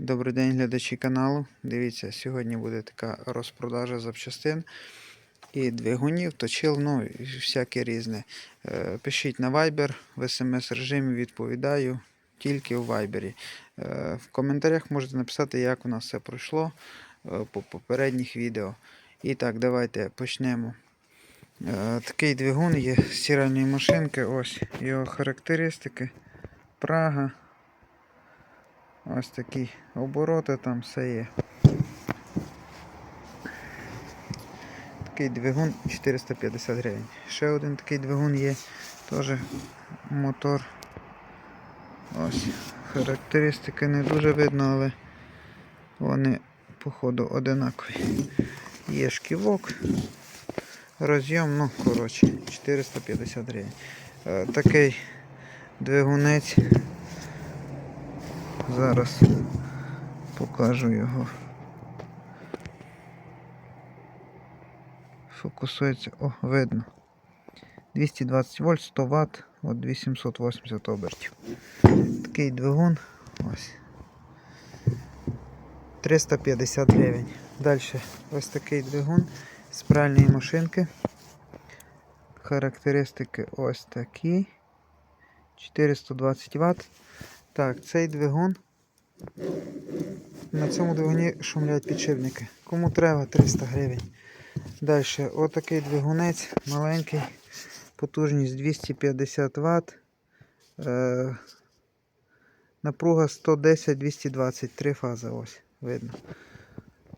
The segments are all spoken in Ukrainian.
Добрий день, глядачі каналу. Дивіться, сьогодні буде така розпродажа запчастин і двигунів, точил, ну і всяке різне. Е, Пишіть на Viber, в смс режимі відповідаю тільки в Viber. Е, В коментарях можете написати, як у нас все пройшло е, по попередніх відео. І так, давайте почнемо. Такий двигун є з стиральної машинки. Ось його характеристики. Прага. Ось такі обороти там все є. Такий двигун 450 гривень. Ще один такий двигун є. Теж мотор. Ось. Характеристики не дуже видно, але вони походу одинакові. Є шківок. Розйом, ну, коротше, 450 гривень. Е, Такий двигунець. Зараз покажу його. Фокусується, о, видно. 220 вольт, 100 Вт, от 880 обертів. Такий двигун. Ось. 350 гривень. Далі ось такий двигун з пральної машинки. Характеристики ось такі. 420 Вт. Так, цей двигун. На цьому двигуні шумлять підшипники. Кому треба 300 гривень. Далі, отакий двигунець маленький, потужність 250 Вт. Е, напруга 110-220, три фази ось, видно.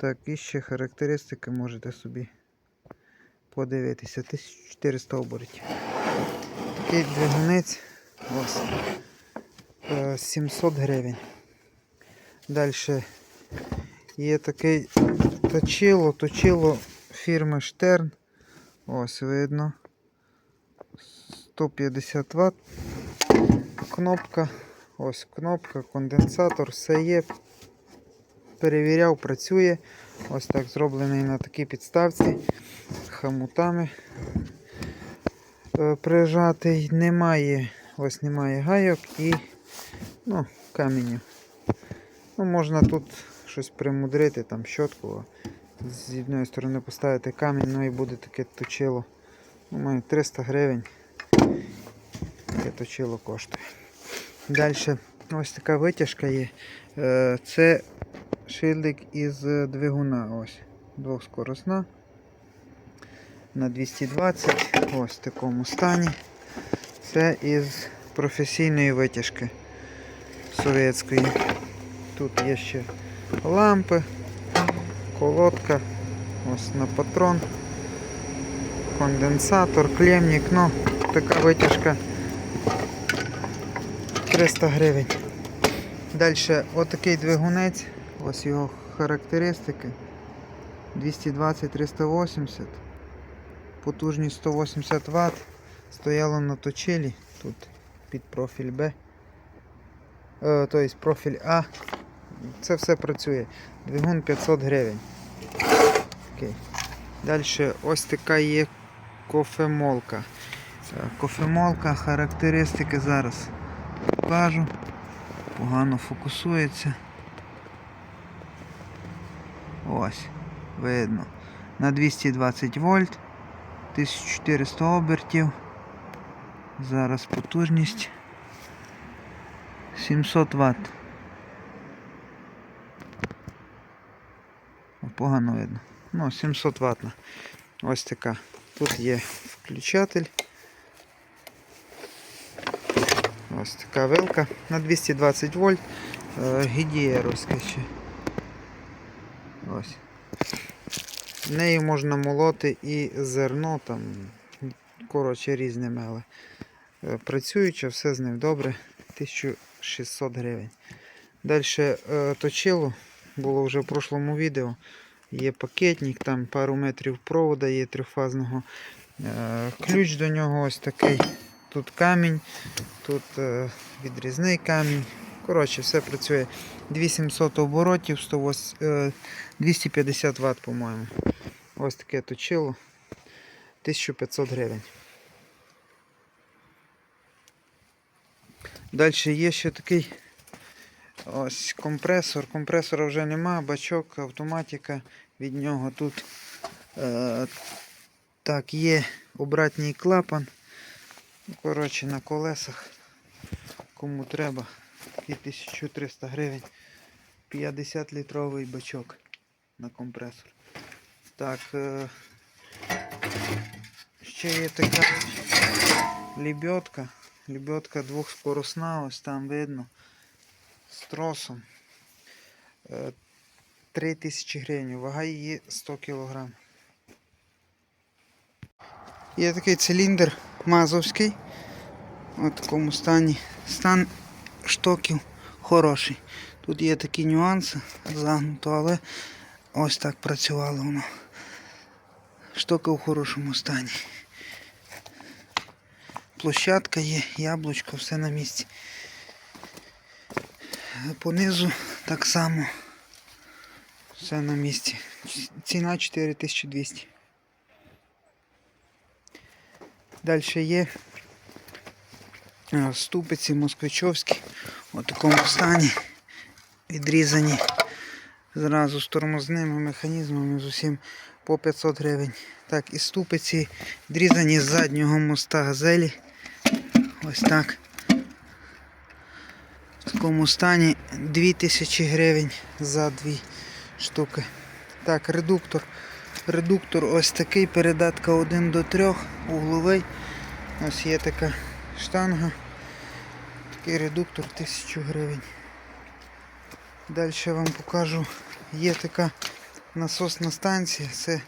Так, і ще характеристики можете собі подивитися. 1400 оборотів. Такий двигунець ось. Е, 700 гривень. Далі є такий точило, точило фірми Штерн. Ось видно. 150 Вт. Кнопка. Ось кнопка, конденсатор, все є. Перевіряв, працює. Ось так зроблений на такій підставці. Хамутами е, прижатий. Немає, ось немає гайок і ну, каменю. Ну, можна тут щось примудрити, там щотку. З одної сторони поставити камінь, ну і буде таке точило. Думаю, 300 гривень. Таке точило коштує. Далі ось така витяжка є. Е, Це шильдик із двигуна. Ось. Двохскоросна. На 220. Ось в такому стані. Це із професійної витяжки совєтської. Тут є ще лампи, колодка, ось на патрон, конденсатор, клемник, ну, така витяжка 300 гривень. Далі отакий двигунець, ось його характеристики. 220-380, потужність 180 Вт, стояло на точилі, тут під профіль Б. Тобто профіль А. Це все працює. Двигун 500 гривень. Окей. Далі ось така є кофемолка. Е, Кофемолка, характеристики зараз покажу. Погано фокусується. Ось, видно. На 220 вольт, 1400 обертів. Зараз потужність 700 Вт. Погано видно. Ну, 700 ватна. Ось така. Тут є включатель. Ось така вилка на 220 вольт. Е, Гідієровська ще. Ось. Нею можна молоти і зерно, там, коротше, різне меле. Працююча, все з ним добре. 1600 гривень. Далі е, точило було вже в прошлому відео. Є пакетник, там пару метрів провода є трьохфазного. Е, ключ до нього ось такий. Тут камінь, тут е, відрізний камінь. Коротше, все працює. 2700 оборотів, 108, е, 250 Вт, по-моєму. Ось таке точило. 1500 гривень. Далі є ще такий Ось компресор. Компресора вже нема, бачок, автоматика від нього тут. Е, так, є обратній клапан. Коротше, на колесах. Кому треба. І 1300 гривень. 50 літровий бачок на компресор. Так. Е, ще є така лебедка. Лебедка двохскоросна, ось там видно. З тросом. Е, 3000 гривень. Вага її 100 кг. Є такий циліндр мазовський. У такому стані. Стан штоків хороший. Тут є такі нюанси загнуто, але ось так працювало воно. Штоки в хорошому стані. Площадка є, яблучко, все на місці. Понизу так само. Все на місці. Ціна 4200. Далі є е, ступиці москвичовські у такому стані. Відрізані зразу з тормозними механізмами з усім по 500 гривень. Так, і ступиці відрізані з заднього моста газелі. Ось так. В такому стані 2000 гривень за дві штуки. Так, редуктор. Редуктор ось такий, передатка 1 до 3, угловий. Ось є така штанга. Такий редуктор 1000 гривень. Далі я вам покажу. Є така насосна станція. Це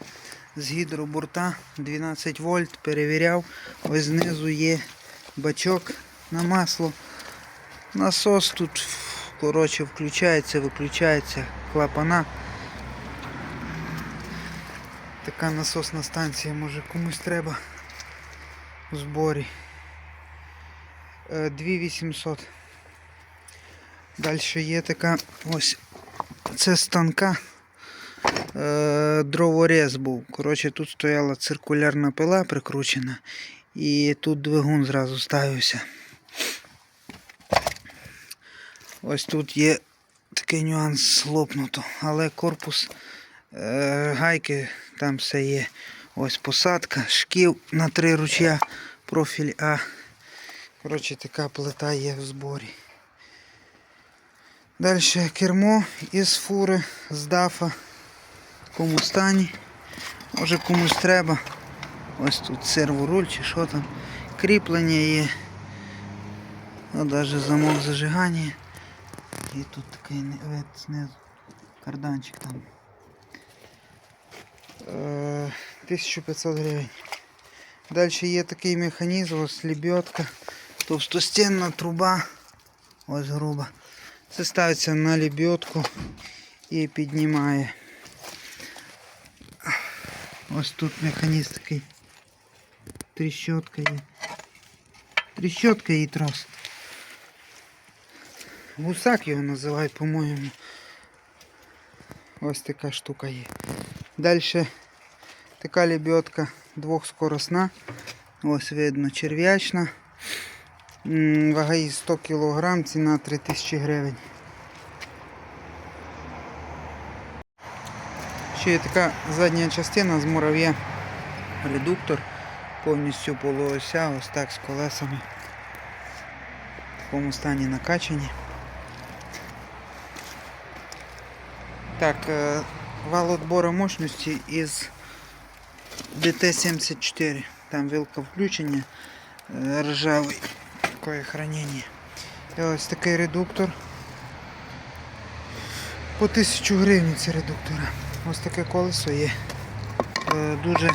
з гідроборта 12 вольт. Перевіряв. Ось знизу є бачок на масло. Насос тут коротше, включається, виключається клапана. Така насосна станція, може комусь треба у зборі. Е, 2800. Далі є така ось це станка. Е, дроворез був. Коротше, тут стояла циркулярна пила прикручена. І тут двигун зразу ставився. Ось тут є такий нюанс лопнуто, але корпус е, гайки там все є. Ось посадка, шків на три ручя, профіль А. Коротше, така плита є в зборі. Далі кермо із фури, з дафа в такому стані. Може комусь треба. Ось тут серворуль чи що там. Кріплення є. Ну, навіть замок зажигання. І тут такий не- вид знизу. Карданчик там. Е, 1500 гривень. Далі є такий механізм, ось лебедка, товстостінна труба. Ось груба. Це ставиться на лебедку і піднімає. Ось тут механізм такий. Тріщотка є. Тріщотка і трос. Гусак його називають, по-моєму. Ось така штука є. Далі така лебедка двохскоросна. Ось видно черв'ячна. Вага її 100 кг, ціна 3000 гривень. Ще є така задня частина з мурав'я. Редуктор повністю полуося, ось так з колесами. В такому стані накачані. Так, е, вал отбору мощності із DT74. Там вилка включення е, ржавий. Такое хранення. І ось такий редуктор. По 1000 гривень ці редуктора. Ось таке колесо є. Е, Дуже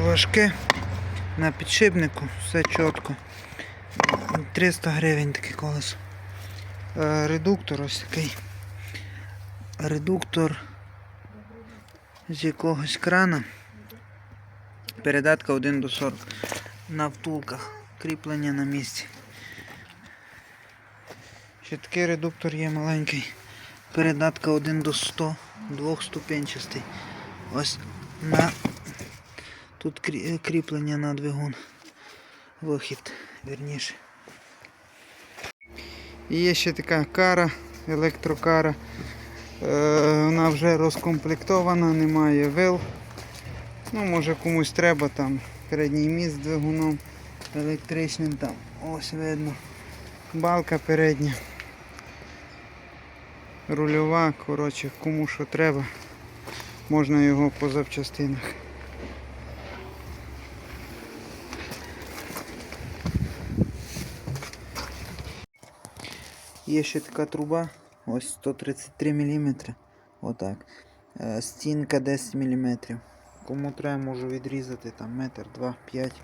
важке. На підшипнику, все чітко. 300 гривень таке колесо. Е, Редуктор ось такий. Редуктор з якогось крана. Передатка 1 до 40. На втулках. Кріплення на місці. Ще такий редуктор є маленький. Передатка 1 до 100, двохступенчастий. Ось на тут кріплення на двигун. Вихід, вірніше. І є ще така кара, електрокара. Е, вона вже розкомплектована, немає вил. Ну, може комусь треба там передній міст з двигуном електричним там. Ось видно. Балка передня. Рульова, коротше, кому що треба. Можна його по запчастинах. Є ще така труба, ось 133 мм. Отак. Е, Стінка 10 мм. Кому треба, можу відрізати там метр, два, п'ять.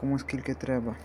Кому скільки треба.